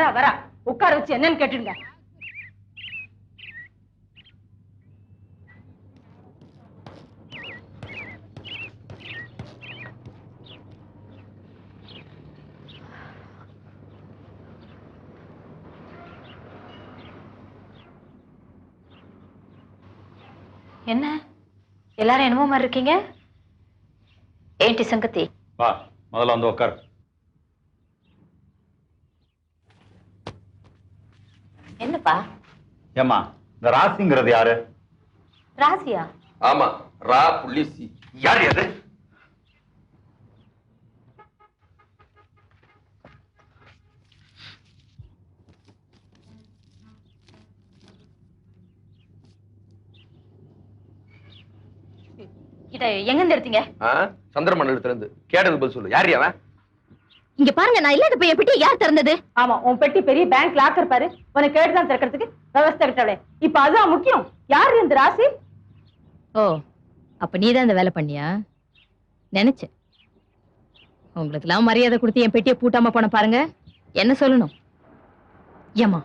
வரா வரா. உட்கார வச்சு என்னன்னு கேட்டுருங்க என்ன? எல்லாரும் என்னமோ மாதிரி இருக்கீங்க? ஏன்டி சங்கத்தி? வா முதல்ல வந்து உட்காரு. என்னப்பா? ஏம்மா இந்த ராசிங்கிறது யாரு? ராசியா? ஆமா ரா புள்ளி சி. யார் அது? இத எங்க இருந்து எடுத்தீங்க சந்திரமண்டலத்துல இருந்து. கேட்டது பதில் சொல்லு. யார் அவன்? இங்க பாருங்க நான் இல்லாத போய் பெட்டி யார் திறந்தது? ஆமா உன் பெட்டி பெரிய பேங்க் லாக்கர் பாரு. உனக்கு கேட்டுதான் திறக்கிறதுக்கு விவஸ்தை கிட்டவளே இப்ப அதுதான் முக்கியம். யாரு இந்த ராசி? ஓ அப்ப நீதான் இந்த வேலை பண்ணியா? நினைச்சேன். உங்களுக்கு எல்லாம் மரியாதை கொடுத்து என் பெட்டியை பூட்டாம போன பாருங்க. என்ன சொல்லணும்? ஏமா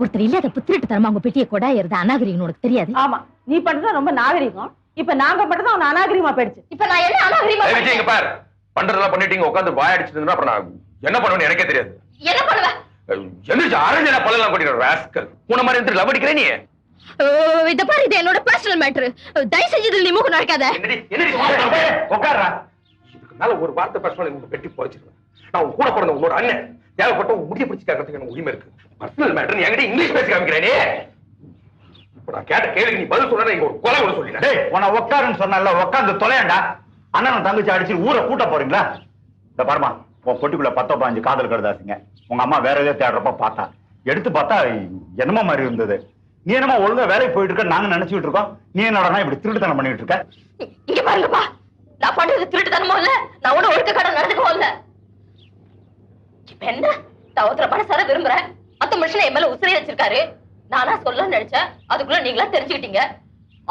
ஒருத்தர் இல்லாத புத்திரிட்டு தரமா உங்க பெட்டியை கொடாயிருது அநாகரிகம் உனக்கு தெரியாது? ஆமா நீ பண்றது ரொம்ப நாகரிகம். இப்ப நாங்க பண்றது அவன் அநாகரிகமா போயிடுச்சு. இப்ப நான் என்ன அநாகரிகமா பண்றதெல்லாம் பண்ணிட்டீங்க உட்காந்து வாய் அடிச்சிட்டு இருந்தா அப்புறம் நான் என்ன பண்ணுவேன்னு எனக்கே தெரியாது. என்ன பண்ணுவேன் எந்திரிச்சு ஆரஞ்சு பழலாம் கொட்டிடுற ராஸ்கல் உன மாதிரி இருந்து லவ் அடிக்கிறே நீ? இத பாரு இது என்னோட பர்சனல் மேட்டர் தயவு செஞ்சு இதுல நீ மூக்கு என்னடி உட்கார்றா. இதுக்கு மேல ஒரு வார்த்தை பேசணும் உங்க வெட்டி போச்சிருவேன் நான் உன் கூட பிறந்த உன்னோட அண்ணன். தேவைப்பட்ட உன் முடிய பிடிச்சு கேட்கறதுக்கு எனக்கு உரிமை இருக்கு. பர்சனல் மேட்டர் என்கிட்ட இங்கிலீஷ் பேசி காமிக்கிறேன் நீ? இப்ப நான் கேட்ட கேள்விக்கு நீ பதில் சொல்ல இங்க ஒரு கொலை கூட சொல்லிட்டேன். டேய் உன்னை உட்காருன்னு சொன்னல உட்காந்து தொலையண்டா. அண்ணன் தங்கச்சி அடிச்சு ஊரை கூட்ட போறீங்களா? இந்த பாருமா உன் பொட்டிக்குள்ள பத்தோ பாஞ்சு காதல் கடுதாசிங்க. உங்க அம்மா வேற எதாவது தேடுறப்ப பார்த்தா. எடுத்து பார்த்தா என்னமோ மாதிரி இருந்தது. நீ என்னமோ ஒழுங்கா வேலைக்கு போயிட்டு இருக்க நாங்க நினைச்சுட்டு இருக்கோம். நீ என்னடா இப்படி திருட்டுத்தனம் பண்ணிட்டு இருக்க? இங்க பாருங்கப்பா. நான் பண்றது திருட்டுத்தனமோ இல்ல நான் ஒண்ணு ஒழுக்க கடை நடந்துக்கவும் இல்ல. இப்ப என்ன? நான் ஒருத்தர மனசார விரும்புறேன். மத்த மனுஷனை என் மேல உசிரி வச்சிருக்காரு. நானா சொல்ல நினைச்சேன். அதுக்குள்ள நீங்களா தெரிஞ்சுக்கிட்டீங்க.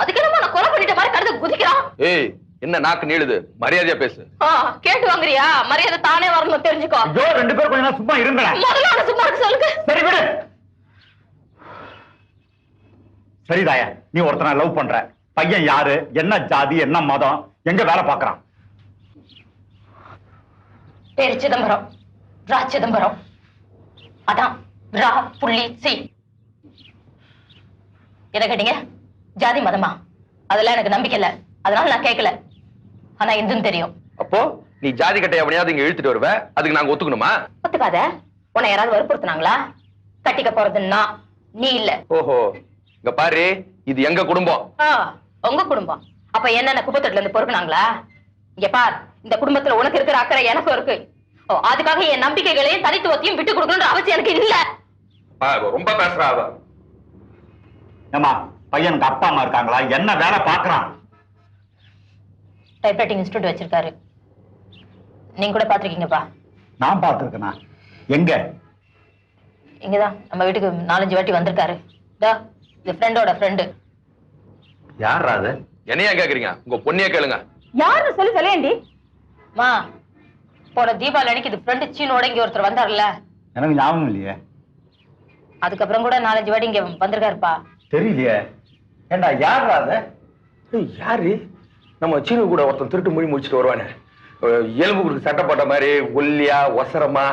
அதுக்கு என்னமோ நான் கொலை பண்ணிட்ட மாதிரி கடந்து குதிக்கிறான். ஏய் என்ன நாக்கு நீளுது? மரியாதையா பேசு. ஆ, கேட்டு வாங்குறியா? மரியாதை தானே வரணும் தெரிஞ்சுக்கோ. ஐயோ ரெண்டு பேரும் கொஞ்ச நேரம் சும்மா முதல்ல அவனை சும்மா இருக்க சொல்லுங்க. சரி விடு. சரிதாயா நீ ஒருத்தனை லவ் பண்ற. பையன் யாரு? என்ன ஜாதி? என்ன மதம்? எங்க வேலை பார்க்கறான்? பேரு சிதம்பரம். ரா சிதம்பரம். அதான் ரா புள்ளி சி. என்ன கேட்டீங்க? ஜாதி மதமா? அதெல்லாம் எனக்கு நம்பிக்கை இல்ல. அதனால நான் கேட்கல ஆனா இந்துன்னு தெரியும். அப்போ நீ ஜாதி கட்டை எவனையாவது இங்க இழுத்துட்டு வருவ? அதுக்கு நாங்க ஒத்துக்கணுமா? ஒத்துக்காத. உன்னை யாராவது வற்புறுத்துனாங்களா? கட்டிக்க போறதுன்னா நீ இல்ல. ஓஹோ. இங்க பாரு இது எங்க குடும்பம்? ஆ, உங்க குடும்பம். அப்ப என்னென்ன குப்பத்தட்டுல இருந்து பொறுக்குனாங்களா? இங்க பார் இந்த குடும்பத்துல உனக்கு இருக்கிற அக்கறை எனக்கும் இருக்கு. ஓ, அதுக்காக என் நம்பிக்கைகளையும் தனித்துவத்தையும் விட்டு கொடுக்கணும்ன்ற அவசியம் எனக்கு இல்ல. ரொம்ப பேசுறா அவ. ஏமா பையனுக்கு அப்பா அம்மா இருக்காங்களா? என்ன வேலை பார்க்கறான்? டைப்ரைட்டிங் இன்ஸ்டியூட் வச்சிருக்காரு. நீங்க கூட பாத்திருக்கீங்கப்பா நான் பார்த்திருக்கேனா? எங்க? இங்கதான். நம்ம வீட்டுக்கு நாலஞ்சு வாட்டி வந்திருக்காரு. இதோ, இது ஃப்ரெண்டோட ஃப்ரெண்டு யாரா அது? என்னையா கேக்குறீங்க? உங்க பொண்ணையே கேளுங்க. யாருன்னு சொல்லி சொல்லேண்டி மா போன தீபாவளி அன்னைக்கு இது ஃப்ரெண்டு சீனோட இங்க ஒருத்தர் வந்தார்ல எனக்கு ஞாபகம் இல்லையே. அதுக்கப்புறம் கூட நாலஞ்சு வாட்டி இங்க வந்திருக்காருப்பா. தெரியலையே. ஏண்டா யாரா அது? யாரு? நம்ம சீனு கூட ஒருத்தன் திருட்டு மொழி முடிச்சுட்டு வருவானே. எலும்பு கொடுத்து சட்டை போட்ட மாதிரி ஒல்லியா ஒசரமா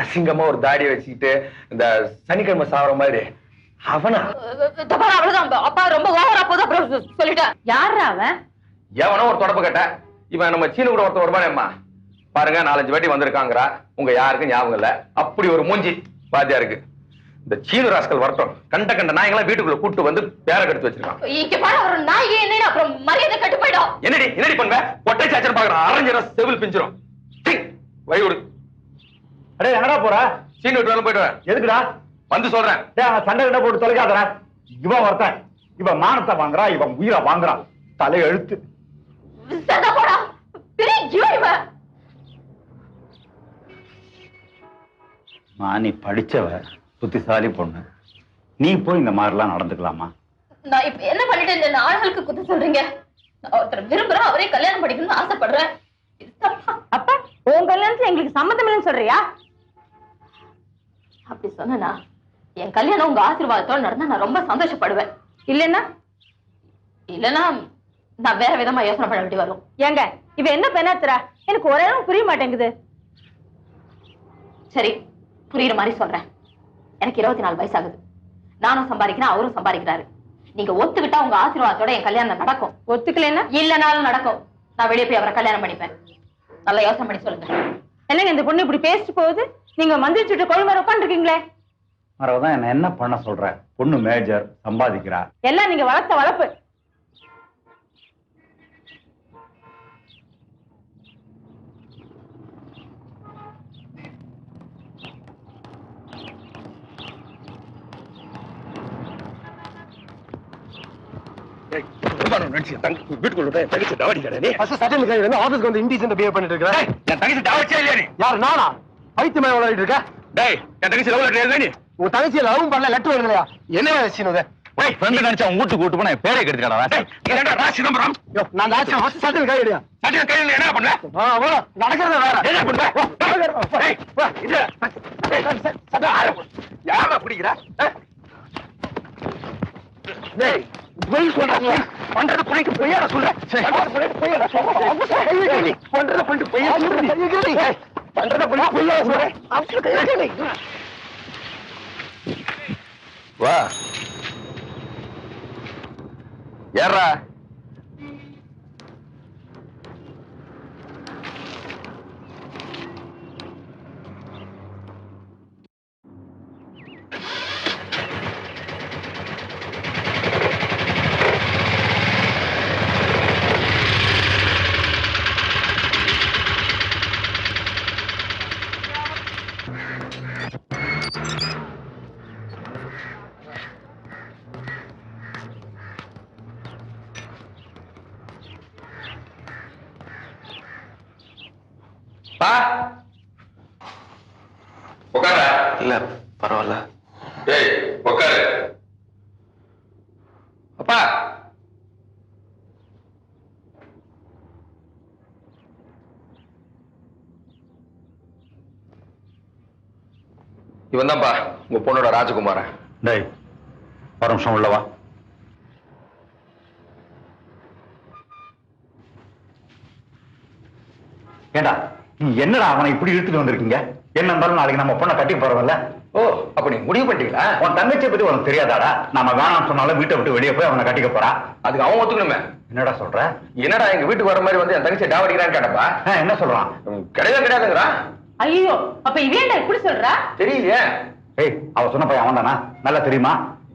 அசிங்கமா ஒரு தாடியை வச்சுக்கிட்டு இந்த சனிக்கிழமை சாவற மாதிரி. அவனா? அவ்வளவுதான். அப்பா ரொம்ப ஓவரா போதும் அப்புறம் சொல்லிட்டேன். யாரா அவன் எவனோ ஒரு தொடப்பு கேட்ட இவன் நம்ம சீனு கூட ஒருத்தன் வருவானேம்மா. பாருங்க நாலஞ்சு வாட்டி வந்திருக்காங்கறா. உங்க யாருக்கும் ஞாபகம் இல்ல. அப்படி ஒரு மூஞ்சி பாத்தியா இருக்கு இந்த சீனு ராஸ்கல் வரட்டும். கண்ட கண்ட நாயங்களா வீட்டுக்குள்ள கூட்டு வந்து பேர கெடுத்து வச்சிருக்கான். இங்க பாரு ஒரு நாய் என்ன அப்புறம் மரியாதை கட்டு போயிடும். என்னடி என்னடி பண்ணுவ ஒட்டை சாச்சர் பாக்குறான் அரைஞ்சிரும் செவில் பிஞ்சிரும். வயிறு அடே எங்கடா போற? சீனு விட்டு வேலை போயிட்டு. எதுக்குடா? வந்து சொல்றேன். சண்டை கிட்ட போட்டு தொலைக்காதடா. இவன் ஒருத்தன். இவன் மானத்தை வாங்குறான் இவன் உயிரை வாங்குறான் தலை எழுத்து. சண்டை போடா. புத்திசாலி பொண்ணு. நீ போய் இந்த மாதிரிலாம் நடந்துக்கலாமா? நான் இப்ப என்ன பண்ணிட்டேன் இந்த ஆண்களுக்கு குத்து சொல்றீங்க? நான் ஒருத்தர் விரும்புறேன் அவரே கல்யாணம் படிக்கணும்னு ஆசைப்படுறேன்? அப்ப உன் கல்யாணத்துல எங்களுக்கு சம்மந்தம் இல்லைன்னு சொல்றியா? அப்படி சொன்னா என் கல்யாணம் உங்க ஆசீர்வாதத்தோட நடந்தா நான் ரொம்ப சந்தோஷப்படுவேன். இல்லைன்னா? இல்லைன்னா நான் வேற விதமா யோசனை பண்ண வேண்டி வரும். ஏங்க இவ என்ன பெண்ணாத்துறா? எனக்கு ஒரே இடம் புரிய மாட்டேங்குது. சரி புரியுற மாதிரி சொல்றேன். எனக்கு இருபத்தி நாலு வயசு ஆகுது நானும் சம்பாதிக்கிறேன் அவரும் சம்பாதிக்கிறாரு. நீங்க ஒத்துக்கிட்டா உங்க ஆசீர்வாதத்தோட என் கல்யாணம் நடக்கும். ஒத்துக்கலைன்னா இல்லைனாலும் நடக்கும். நான் வெளியே போய் அவரை கல்யாணம் பண்ணிப்பேன். நல்லா யோசனை பண்ணி சொல்லுங்க. என்னங்க இந்த பொண்ணு இப்படி பேசிட்டு போகுது? நீங்க மந்திரி சுட்டு கொழுமாறு உட்காந்துருக்கீங்களே மறவதான் என்ன என்ன பண்ண சொல்ற? பொண்ணு மேஜர் சம்பாதிக்கிறா. எல்லாம் நீங்க வளர்த்த வளர்ப்பு நான் நினைச்சு, தங்க- வீட்டுக்குள்ள விட்டா என் தங்கச்சி தாவடி கடை நீ. ஃபர்ஸ்ட் சட்டன் கை வந்து ஆபீஸ்க்கு வந்து இண்டிசென்ட் பிஹேவ் பண்ணிட்டு இருக்கற என் தங்கச்சி தாவடிச்சே இல்லையா நீ? யார் நானா பைத்தியமே விளையாடிட்டு இருக்க டேய், என் தங்கச்சி love letter எழுதுடா நீ. உன் தங்கச்சி லவ் பண்ணல லெட்டர் வருது என்ன சீன் இது டேய், friend நினைச்சா உன் வீட்டுக்கு கூட்டு போனா பேரே கெடுத்துக்கடா டேய், நீ என்னடா ரா சிதம்பரம்? யோ நான் ஆச்சு ஃபர்ஸ்ட் சட்டன் கை எடுயா என்ன பண்ணல? ஆ வா நடக்கிறத வேற என்ன பண்ற? டேய், இது. டேய், சட்டை ஆள போடு. யாரா பிடிக்கிறா? ஆ? டேய், பொய் சொல்றாங்க. பண்றது சொல்ற. பண்றது புரிக்கு பொய்யாடா சொல்ற. பண்றது புரிக்கு பொய்யா சொல்ற. ஏய், பண்றது புரிக்கு பொய்யா சொல்ற. அவங்க கையை கை. வா ஏறா பா உட்கார இல்ல பரவாயில்ல ஏய் உட்காரு அப்பா இவன் தான்ப்பா உங்க பொண்ணோட ராஜகுமாரன். டேய் ஒரு நிமிஷம் உள்ளவா ஏண்டா நீ என்னடா அவனை இப்படி இழுத்துட்டு வந்திருக்கீங்க? என்ன இருந்தாலும் நாளைக்கு நம்ம பொண்ணை கட்டி போறவல்ல ஓ அப்ப நீ முடிவு பண்ணிட்டீங்களா? உன் தங்கச்சியை பத்தி உனக்கு தெரியாதாடா? நாம வேணாம்னு சொன்னாலும் வீட்டை விட்டு வெளியே போய் அவனை கட்டிக்க போறா. அதுக்கு அவன் ஒத்துக்கணுமே. என்னடா சொல்ற? என்னடா எங்க வீட்டுக்கு வர மாதிரி வந்து என் தங்கச்சி டாவடிக்கிறான்னு கேட்டப்பா என்ன சொல்றான்? கிடையாது கிடையாதுங்கிறான். ஐயோ அப்ப இவேண்டா இப்படி சொல்றா? தெரியலையே. ஏய் அவ சொன்ன பையன் அவன் தானா நல்லா தெரியுமா?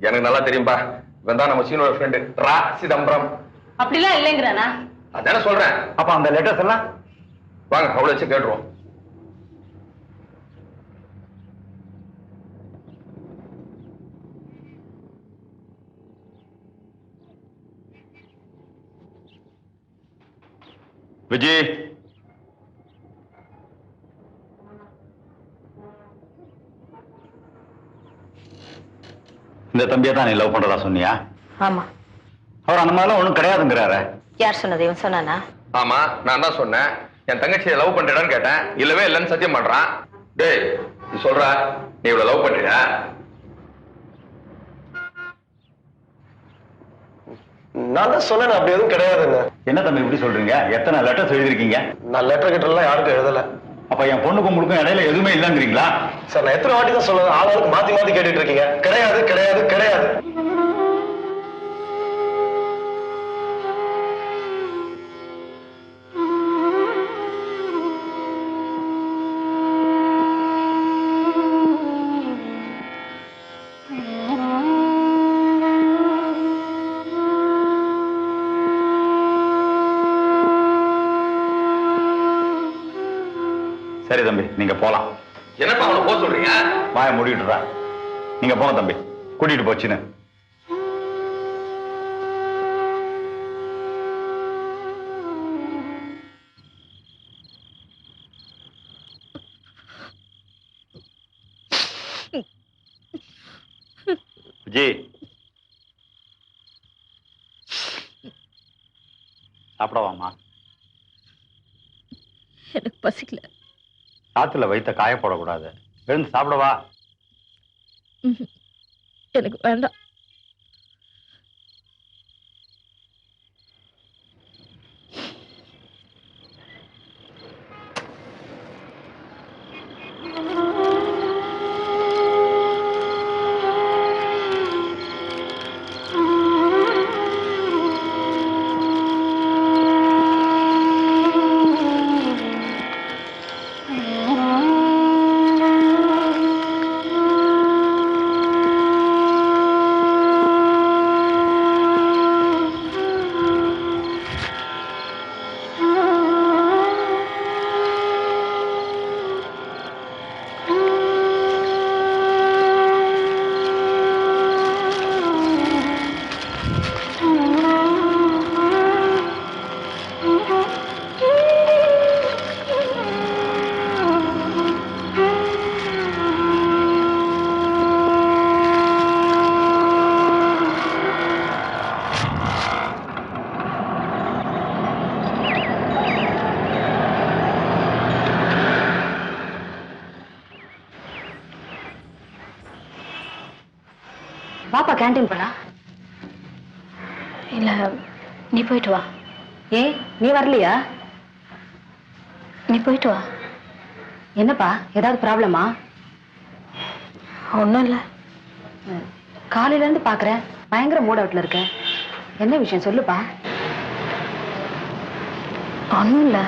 எனக்கு நல்லா தெரியும்பா. இவன் தான் நம்ம சீனோட ஃப்ரெண்டு ரா சிதம்பரம். அப்படிலாம் இல்லைங்கிறானா? அதானே சொல்றேன். அப்ப அந்த லெட்டர்ஸ் எல்லாம்? வாங்க அவ்வளவு வச்சு கேட்டுருவோம். விஜய் இந்த தம்பியை தான் நீ லவ் பண்றதா சொன்னியா? ஆமா. அவர் அந்த மாதிரிலாம் ஒண்ணும் கிடையாதுங்கிறாரு. யார் சொன்னது? இவன் சொன்னானா? ஆமா நான் தான் சொன்னேன். என் தங்கச்சியை லவ் பண்றேன்னு கேட்டேன். இல்லவே இல்லைன்னு சத்தியம் பண்றான். டேய் நீ சொல்ற நீ இவ்வளவு லவ் பண்றியா? நான் தான் சொன்னேன் அப்படி எதுவும் கிடையாதுங்க என்ன தம்பி இப்படி சொல்றீங்க? எத்தனை லெட்டர்ஸ் எழுதிருக்கீங்க நான் லெட்டர் கிட்ட எல்லாம் யாருக்கும் எழுதல. அப்ப என் பொண்ணுக்கும் உங்களுக்கும் இடையில எதுவுமே இல்லைங்கிறீங்களா? சார் நான் எத்தனை வாட்டி தான் சொல்லுவேன் ஆளாளுக்கு மாத்தி மாத்தி கேட்டுட்டு இருக்கீங்க. கிடையாது கிடையாது கிடையாது. சரி தம்பி நீங்க போலாம். என்னப்பா அவனை போக சொல்றீங்க? வாய மூடிட்டுறா. நீங்க போங்க தம்பி கூட்டிட்டு போச்சுன்னு. விஜய். சாப்பிடவாமா எனக்கு பசிக்கல. சாத்துல வைத்த காயப்போடக்கூடாது எழுந்து சாப்பிடவா? எனக்கு வேண்டாம். Hum. வாப்பா கேண்டீன் போலாம் இல்ல நீ போயிட்டு வா. ஏன் நீ வரலையா? நீ போயிட்டு வா. என்னப்பா ஏதாவது ப்ராப்ளமா ஒன்றும் இல்லை. காலையில இருந்து பாக்குறேன். பயங்கர மூட் அவுட்ல இருக்க. என்ன விஷயம் சொல்லுப்பா. ஒன்றும் இல்லை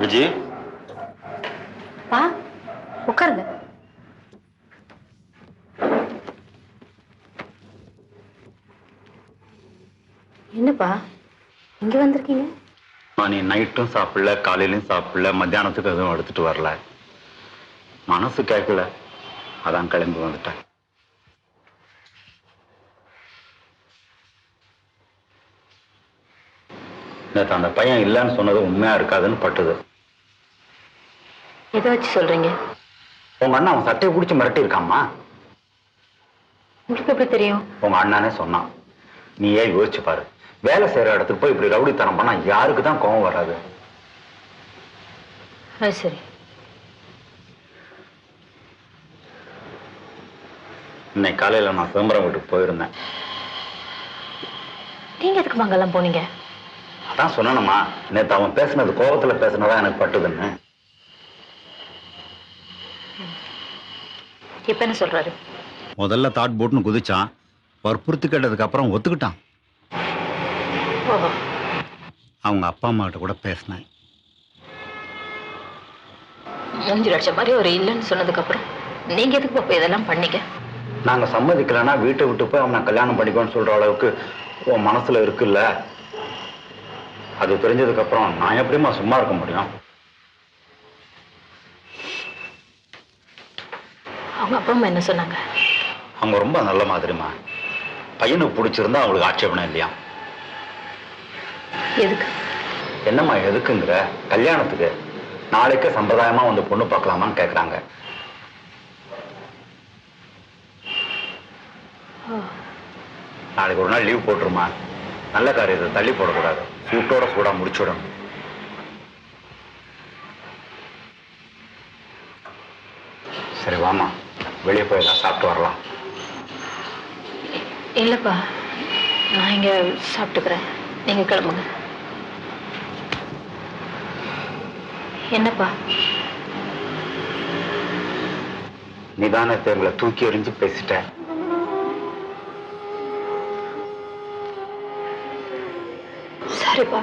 விஜி பா உட்காருங்க என்னப்பா இங்க வந்திருக்கீங்க நீ நைட்டும் சாப்பிடல காலையிலயும் சாப்பிடல மத்தியானத்துக்கு எதுவும் எடுத்துட்டு வரல. மனசு கேட்கல அதான் கிளம்பி வந்துட்டேன். நேத்து அந்த பையன் இல்லைன்னு சொன்னது உண்மையா இருக்காதுன்னு பட்டுது. எதை வச்சு சொல்றீங்க? உங்க அண்ணன் அவன் சட்டையை பிடிச்சி மிரட்டி இருக்காம்மா உங்களுக்கு எப்படி தெரியும்? உங்க அண்ணனே சொன்னான். நீயே யோசிச்சு பாரு. வேலை செய்யற இடத்துக்கு போய் இப்படி ரவுடித்தனம் பண்ணா யாருக்கு தான் கோவம் வராது. சரி. இன்னைக்கு காலையில நான் சிதம்பரம் வீட்டுக்கு போயிருந்தேன். நீங்க எதுக்கு மங்கெல்லாம் போனீங்க? அதான் சொன்னேனம்மா நேத்து அவன் பேசுனது கோபத்துல பேசுனதா எனக்கு பட்டுதுன்னு. இப்ப என்ன சொல்றாரு? முதல்ல தாட் போட்டுன்னு குதிச்சான் வற்புறுத்தி கேட்டதுக்கு அப்புறம் ஒத்துக்கிட்டான். அவங்க அப்பா அம்மா கிட்ட கூட பேசினேன். மூஞ்சு லட்சம் மாதிரி ஒரு இல்லைன்னு சொன்னதுக்கு அப்புறம் நீங்க எதுக்கு பாப்பா இதெல்லாம் பண்ணீங்க? நாங்க சம்மதிக்கலைன்னா வீட்டை விட்டு போய் அவனை கல்யாணம் பண்ணிக்கோன்னு சொல்ற அளவுக்கு உன் மனசுல இருக்குல்ல? அது தெரிஞ்சதுக்கு அப்புறம் நான் எப்படிம்மா சும்மா இருக்க முடியும்? அவங்க அப்பா அம்மா என்ன சொன்னாங்க? அவங்க ரொம்ப நல்ல மாதிரிம்மா. பையனுக்கு பிடிச்சிருந்தா அவங்களுக்கு ஆட்சேபணம் இல்லையா? எதுக்கு? என்னம்மா எதுக்குங்கிற? கல்யாணத்துக்கு. நாளைக்கு சம்பிரதாயமா வந்து பொண்ணு பார்க்கலாமான்னு கேக்குறாங்க. நாளைக்கு ஒரு நாள் லீவ் போட்டுருமா? நல்ல காரியத்தை தள்ளி போடக்கூடாது. சூட்டோட சூடா முடிச்சுடணும். சரி வாமா வெளியே போய் எல்லாம் சாப்பிட்டு வரலாம். இல்லப்பா. நான் இங்க சாப்பிட்டுக்கிறேன். நீங்க கிளம்புங்க. என்னப்பா? நிதான தேர்வுல தூக்கி எறிஞ்சு பேசிட்ட சரிப்பா.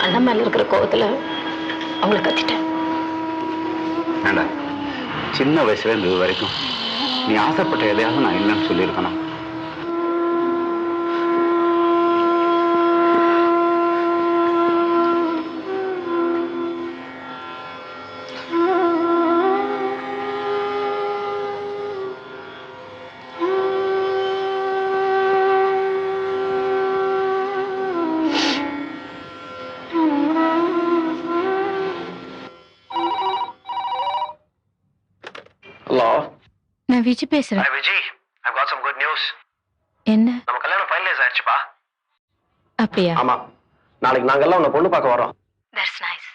அண்ணன் மேல இருக்கிற கோவத்துல அவங்கள கத்திட்டேன். சின்ன வயசுல இருந்து இது வரைக்கும் நீ ஆசைப்பட்ட எதையாவது நான் இல்லைன்னு சொல்லியிருக்கணும். நான் விஜி பேசுறேன் Vijay I got some good news என்ன? நம்ம கல்யாணம் ஃபைனலைஸ் ஆயிடுச்சுப்பா. அப்படியா ஆமா. நாளைக்கு நாங்கெல்லாம் உன்னை பொண்ணு பார்க்க வரோம் தட்ஸ் நைஸ்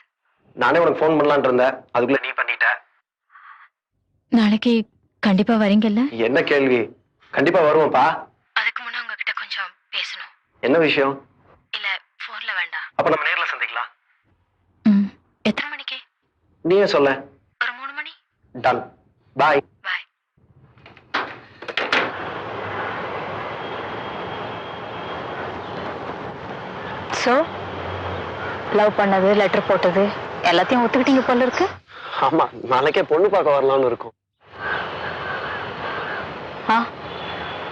நானே உனக்கு ஃபோன் பண்ணலாம்னு இருந்தேன். அதுக்குள்ள நீ பண்ணிட்ட. நாளைக்கு கண்டிப்பா வரீங்கல்ல? என்ன கேள்வி? கண்டிப்பா வருவோம்ப்பா. அதுக்கு முன்ன உங்ககிட்ட கொஞ்சம் பேசணும். என்ன விஷயம்? இல்ல போன்ல வேண்டாம். அப்ப நம்ம நேர்ல சந்திக்கலாம். ம். எத்தனை மணிக்கு? நீயே சொல்ல. ஒரு மூணு மணி? Done bye bye so love பண்ணது லெட்டர் போட்டது எல்லாத்தையும் ஒத்துக்கிட்டீங்க போல இருக்கு. ஆமா நாளைக்கே பொண்ணு பார்க்க வரலாம்னு இருக்கும். ஆ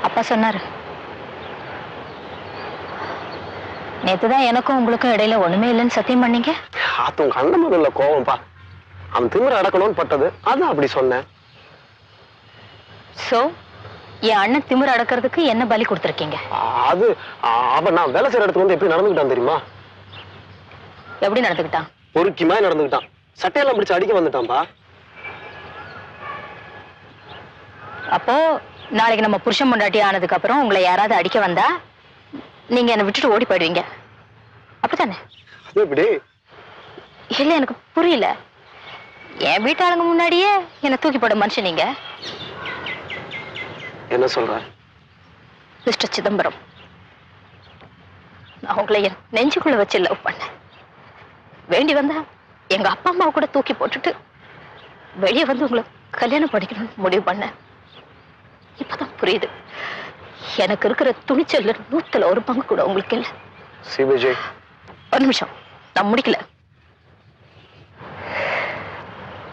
அப்பா சொன்னாரு. நேத்து தான் எனக்கும் உங்களுக்கும் இடையில ஒண்ணுமே இல்லைன்னு சத்தியம் பண்ணீங்க. அது உங்க அண்ணன் முதல்ல கோவம்ப்பா அவன் திமிர அடக்கணும்னு பட்டது. அதான் அப்படி சொன்னேன். சோ என் அண்ணன் திமிர அடக்கிறதுக்கு என்ன பலி கொடுத்துருக்கீங்க? அது அவன் நான் வேலை செய்யற இடத்துல வந்து எப்படி நடந்துக்கிட்டான் தெரியுமா? எப்படி நடந்துக்கிட்டான்? பொறுக்கிமா நடந்துக்கிட்டான். சட்டையெல்லாம் பிடிச்சு அடிக்க வந்துட்டான்பா அப்போ நாளைக்கு நம்ம புருஷன் பொண்டாட்டி ஆனதுக்கு அப்புறம் உங்களை யாராவது அடிக்க வந்தா நீங்க என்னை விட்டுட்டு ஓடி போயிடுவீங்க. அப்படித்தானே? அது எப்படி? இல்ல எனக்கு புரியல. என் வீட்டாளுங்க முன்னாடியே என்னை தூக்கி போட மனுஷன் நீங்க. என்ன சொல்ற மிஸ்டர் சிதம்பரம் நான் உங்களை என் நெஞ்சுக்குள்ள வச்சு லவ் பண்ணேன். வேண்டி வந்தா எங்க அப்பா அம்மாவை கூட தூக்கி போட்டுட்டு வெளியே வந்து உங்களை கல்யாணம் பண்ணிக்கணும்னு முடிவு பண்ணேன். இப்பதான் புரியுது. எனக்கு இருக்கிற துணிச்சல்ல நூத்துல ஒரு பங்கு கூட உங்களுக்கு இல்லை. சிபிஜய் ஒரு நிமிஷம் நான் முடிக்கல.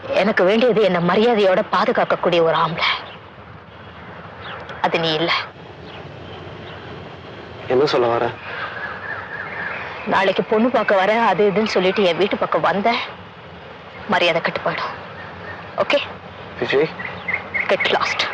எனக்கு வேண்டியது என்ன மரியாதையோட பாதுகாக்கக்கூடிய ஒரு ஆம்பளை. அது நீ இல்ல. என்ன சொல்ல வர? நாளைக்கு பொண்ணு பார்க்க வர அது இதுன்னு சொல்லிட்டு என் வீட்டு பக்கம் வந்த மரியாதை கட்டு போயிடும். ஓகே விஜய்? Get lost